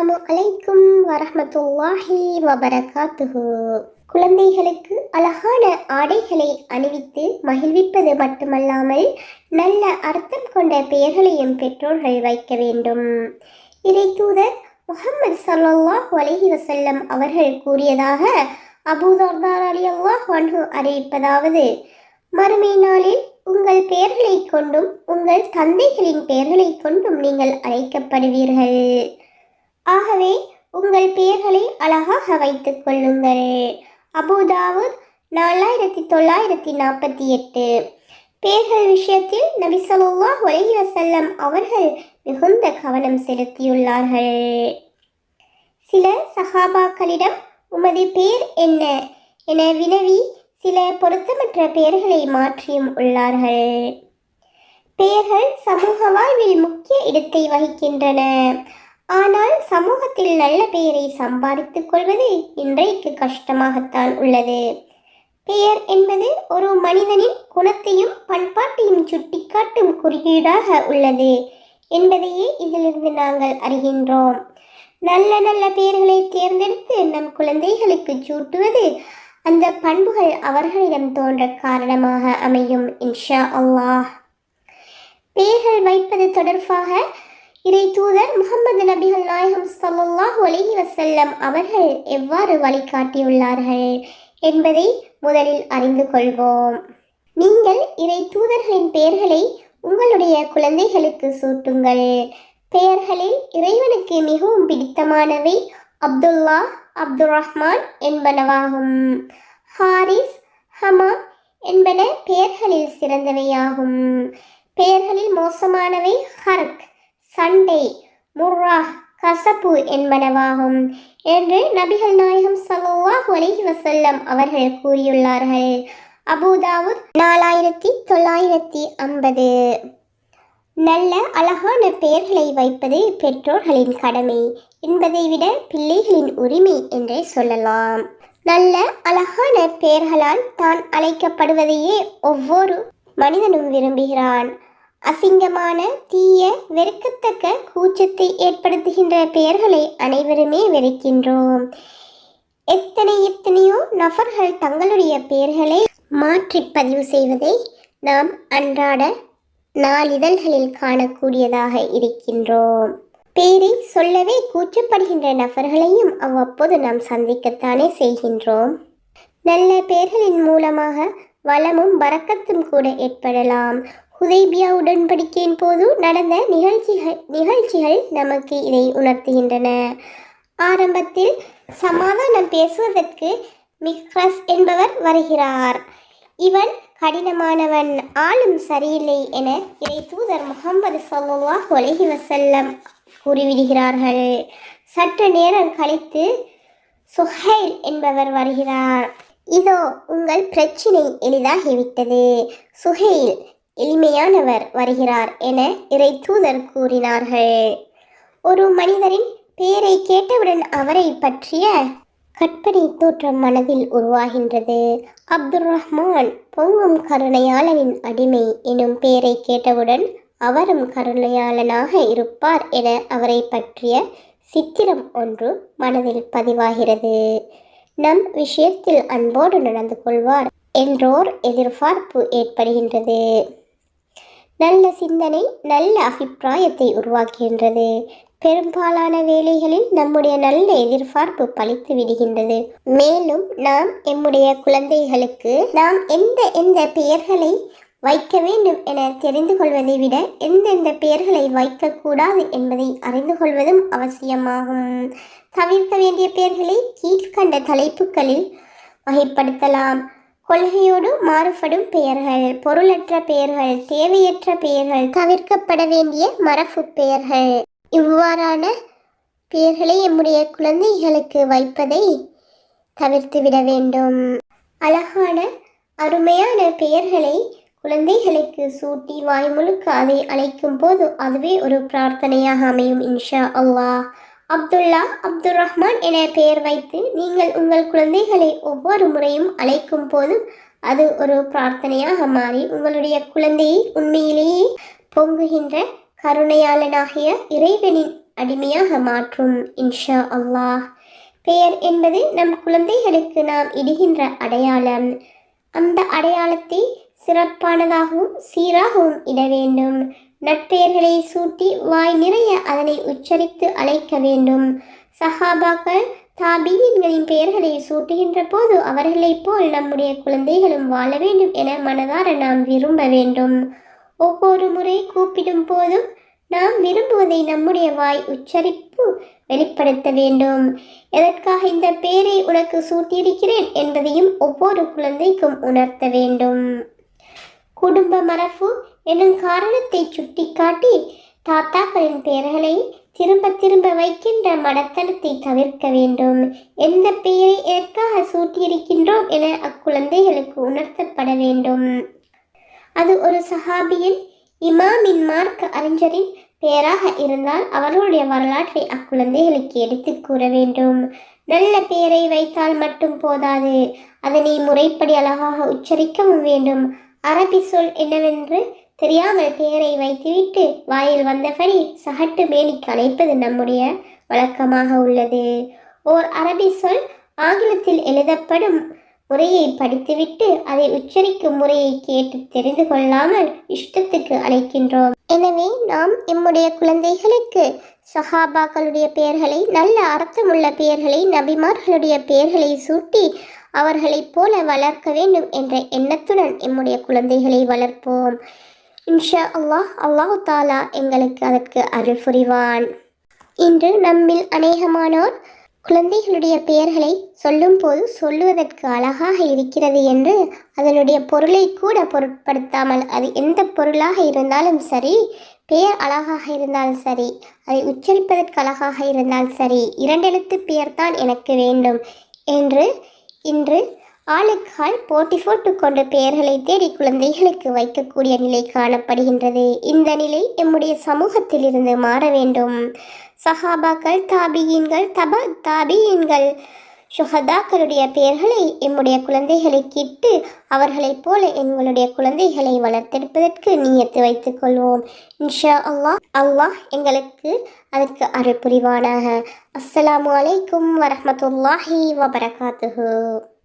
அஸ்ஸலாமு அலைக்கும் வரமத்துல்லாஹி வபரகாத்துஹு. குழந்தைகளுக்கு அழகான ஆடைகளை அணிவித்து மகிழ்விப்பது மட்டுமல்லாமல் நல்ல அர்த்தம் கொண்ட பெயர்களையும் பெற்றோர்கள் வைக்க வேண்டும். இறை தூதர் முகமது சல்லல்லாஹு அலஹி வசல்லம் அவர்கள் கூறியதாக அபூதர்தார் அலி அல்லாஹ் அன்ஹு அறிவிப்பதாவது மறுமை நாளில் உங்கள் பெயர்களை கொண்டும் உங்கள் தந்தைகளின் பெயர்களை கொண்டும் நீங்கள் அழைக்கப்படுவீர்கள். ஆகவே உங்கள் பெயர்களை அழகாக வைத்துக் கொள்ளுங்கள். அபுதாவுத் நாலாயிரத்தி தொள்ளாயிரத்தி நாற்பத்தி எட்டு. பெயர்கள் விஷயத்தில் நபி ஸல்லல்லாஹு அலைஹி அவர்கள் மிகுந்த கவனம் செலுத்தியுள்ளார்கள். சில சஹாபாக்களிடம் உமது பேர் என்ன? என வினவி சில பொருத்தமற்ற பெயர்களை மாற்றியும் உள்ளார்கள். பெயர்கள் சமூக வாழ்வில் முக்கிய இடத்தை வகிக்கின்றன. ஆனால் சமூகத்தில் நல்ல பெயரை சம்பாதித்துக் கொள்வது இன்றைக்கு கஷ்டமாகத்தான் உள்ளது. பெயர் என்பது ஒரு மனிதனின் குணத்தையும் பண்பாட்டையும் சுட்டிக்காட்டும் குறியீடாக உள்ளது என்பதையே இதிலிருந்து நாங்கள் அறிகின்றோம். நல்ல நல்ல பெயர்களை தேர்ந்தெடுத்து நம் குழந்தைகளுக்கு சூட்டுவது அந்த பண்புகள் அவர்களிடம் தோன்ற காரணமாக அமையும் இன்ஷா அல்லாஹ். பெயர்கள் வைப்பது தொடர்பாக இறை தூதர் முகமது நபிகள் நாயகம் ஸல்லல்லாஹு அலைஹி வசல்லம் அவர்கள் எவ்வாறு வழிகாட்டியுள்ளார்கள் என்பதை முதலில் அறிந்து கொள்வோம். நீங்கள் இறை தூதர்களின் பெயர்களை உங்களுடைய குழந்தைகளுக்கு சூட்டுங்கள். பெயர்களில் இறைவனுக்கு மிகவும் பிடித்தமானவை அப்துல்லா அப்துல் ரஹ்மான் என்பனவாகும். ஹாரிஸ் ஹமா என்பன பெயர்களில் சிறந்தவையாகும். பெயர்களில் மோசமானவை ஹர்க் சண்டை முர்ரா கசப்பு என்பனவாகும் என்று நபிகள் நாயகம் ஸல்லல்லாஹு அலைஹி வஸல்லம் அவர்கள் கூறியுள்ளார்கள். அபுதாவுத் நாலாயிரத்தி தொள்ளாயிரத்தி ஐம்பது. நல்ல அழகான பெயர்களை வைப்பது பெற்றோர்களின் கடமை என்பதை விட பிள்ளைகளின் உரிமை என்றே சொல்லலாம். நல்ல அழகான பெயர்களால் தான் அழைக்கப்படுவதையே ஒவ்வொரு மனிதனும் விரும்புகிறான். அசிங்கமான தீய வெறுக்கத்தக்க கூச்சத்தை ஏற்படுத்துகின்ற பெயர்களை அனைவருமே வெறுக்கின்றோம். எத்தனை எத்தனையோ நபர்கள் தங்களுடைய பெயர்களை மாற்றி பதிவு செய்வதை நாம் அன்றாட நாளிதழ்களில் காணக்கூடியதாக இருக்கின்றோம். பேரை சொல்லவே கூச்சப்படுகின்ற நபர்களையும் அவ்வப்போது நாம் சந்திக்கத்தானே செய்கின்றோம். நல்ல பெயர்களின் மூலமாக வளமும் வரக்கத்தும் கூட ஏற்படலாம். ஹுதைபியா உடன்படிக்கையின் போது நடந்த நிகழ்ச்சிகள் நிகழ்ச்சிகள் நமக்கு இதை உணர்த்துகின்றன. ஆரம்பத்தில் சமாதானம் பேசுவதற்கு மிக்ரஸ் என்பவர் வருகிறார். இவன் கடினமானவன் ஆளும் சரியில்லை என இறை தூதர் முகமது சல்லாஹ் ஒலகி வசல்லம் கூறிவிடுகிறார்கள். சற்று நேரம் கழித்து சுஹைல் என்பவர் வருகிறார். இதோ உங்கள் பிரச்சினை எளிதாகிவிட்டது. சுஹைல் எளிமையானவர் வருகிறார் என இறை தூதர் கூறினார்கள். ஒரு மனிதரின் பெயரை கேட்டவுடன் அவரை பற்றிய கற்பனை தோற்றம் மனதில் உருவாகின்றது. அப்துல் ரஹ்மான் பொங்கும் கருணையாளனின் அடிமை எனும் பெயரை கேட்டவுடன் அவரும் கருணையாளனாக இருப்பார் என அவரை பற்றிய சித்திரம் ஒன்று மனதில் பதிவாகிறது. நம் விஷயத்தில் அன்போடு நடந்து கொள்வார் என்றோர் எதிர்பார்ப்பு ஏற்படுகின்றது. நல்ல சிந்தனை நல்ல அபிப்பிராயத்தை உருவாக்குகின்றது. பெரும்பாலான வேலைகளில் நம்முடைய நல்ல எதிர்பார்ப்பு பழித்து விடுகின்றது. மேலும் நாம் எம்முடைய குழந்தைகளுக்கு நாம் எந்த எந்த பெயர்களை வைக்க வேண்டும் என தெரிந்து கொள்வதை விட எந்தெந்த பெயர்களை வைக்கக்கூடாது என்பதை அறிந்து கொள்வதும் அவசியமாகும். தவிர்க்க வேண்டிய பெயர்களை கீழ்கண்ட தலைப்புகளில் வகைப்படுத்தலாம். கொள்கையோடு மாறுபடும் பெயர்கள். பொருளற்ற பெயர்கள் தேவையற்ற பெயர்கள் தவிர்க்கப்பட வேண்டிய மரபு பெயர்கள். இவ்வாறான பெயர்களை எம்முடைய குழந்தைகளுக்கு வைப்பதை தவிர்த்துவிட வேண்டும். அழகான அருமையான பெயர்களை குழந்தைகளுக்கு சூட்டி வாய்முழுக்க அதை அழைக்கும் போது அதுவே ஒரு பிரார்த்தனையாக அமையும் இன்ஷா அல்லாஹ். அப்துல்லா அப்துல் ரஹ்மான் என பெயர் வைத்து நீங்கள் உங்கள் குழந்தைகளை ஒவ்வொரு முறையும் அழைக்கும் போதும் அது ஒரு பிரார்த்தனையாக மாறி உங்களுடைய குழந்தையை உண்மையிலேயே பொங்குகின்ற கருணையாளனாகிய இறைவனின் அடிமையாக மாற்றும் இன்ஷா அல்லாஹ். பெயர் என்பது நம் குழந்தைகளுக்கு நாம் இடுகின்ற அடையாளம். அந்த அடையாளத்தை சிறப்பானதாகவும் சீராகவும் இட வேண்டும். நட்பெயர்களை சூட்டி வாய் நிறைய அதனை உச்சரித்து அழைக்க வேண்டும். சஹாபாக்கள் தாபீன்களின் பெயர்களை சூட்டுகின்ற போது அவர்களைப் போல் நம்முடைய குழந்தைகளும் வாழ வேண்டும் என மனதார நாம் விரும்ப வேண்டும். ஒவ்வொரு முறை கூப்பிடும் போதும் நாம் விரும்புவதை நம்முடைய வாய் உச்சரிப்பு வெளிப்படுத்த வேண்டும். எதற்காக இந்த பெயரை உனக்கு சூட்டியிருக்கிறேன் என்பதையும் ஒவ்வொரு குழந்தைக்கும் உணர்த்த வேண்டும். குடும்ப மரபு என்னும் காரணத்தை சுட்டிக்காட்டி தாத்தாக்களின் பெயர்களை திரும்ப திரும்ப வைக்கின்ற மடத்தனத்தை தவிர்க்க வேண்டும். எந்த பெயரை எதற்காக சூட்டியிருக்கின்றோம் என அக்குழந்தைகளுக்கு உணர்த்தப்பட வேண்டும். அது ஒரு சஹாபியின் இமாமின் மார்க்க அறிஞரின் பெயராக இருந்தால் அவர்களுடைய வரலாற்றை அக்குழந்தைகளுக்கு எடுத்து கூற வேண்டும். நல்ல பெயரை வைத்தால் மட்டும் போதாது. அதனை முறைப்படி அழகாக உச்சரிக்கவும் வேண்டும். அரபி சொல் என்னவென்று தெரியாமல் பெயரை வைத்துவிட்டு வாயில் வந்தபடி சகட்டு மேனிக்கு அழைப்பது நம்முடைய வழக்கமாக உள்ளது. ஓர் அரபி சொல் ஆங்கிலத்தில் எழுதப்படும் முறையை படித்துவிட்டு அதை உச்சரிக்கும் முறையை கேட்டு தெரிந்து கொள்ளாமல் இஷ்டத்துக்கு அழைக்கின்றோம். எனவே நாம் எம்முடைய குழந்தைகளுக்கு சஹாபாக்களுடைய பெயர்களை நல்ல அர்த்தமுள்ள பெயர்களை நபிமார்களுடைய பெயர்களை சூட்டி அவர்களைப் போல வளர்க்க வேண்டும் என்ற எண்ணத்துடன் எம்முடைய குழந்தைகளை வளர்ப்போம். இன்ஷா அல்லாஹ் அல்லாஹு தாலா எங்களுக்கு அதற்கு அருள் புரிவான். இன்று நம்மில் அநேகமானோர் குழந்தைகளுடைய பெயர்களை சொல்லும்போது சொல்லுவதற்கு அழகாக இருக்கிறது என்று அதனுடைய பொருளை கூட பொருட்படுத்தாமல் அது எந்த பொருளாக இருந்தாலும் சரி பெயர் அழகாக இருந்தாலும் சரி அதை உச்சரிப்பதற்கு அழகாக இருந்தால் சரி இரண்டெழுத்து பெயர்தான் எனக்கு வேண்டும் என்று இன்று ஆளுக்கால் போட்டி போட்டு கொண்ட பெயர்களை தேடி குழந்தைகளுக்கு வைக்கக்கூடிய நிலை காணப்படுகின்றது. இந்த நிலை எம்முடைய சமூகத்தில் இருந்து மாற வேண்டும். சஹாபாக்கள் தாபியீன்கள் தப தாபியீன்கள் சுஹதாக்களுடைய பெயர்களை எம்முடைய குழந்தைகளுக்கு இட்டு அவர்களைப் போல எங்களுடைய குழந்தைகளை வளர்த்தெடுப்பதற்கு நீயத்து வைத்துக் கொள்வோம். இன்ஷா அல்லாஹ் அல்லாஹ் எங்களுக்கு அதற்கு அருள் புரிவானாக. அஸ்ஸலாமு அலைக்கும் வரமத்துல்லாஹி வபரகாத்துஹு.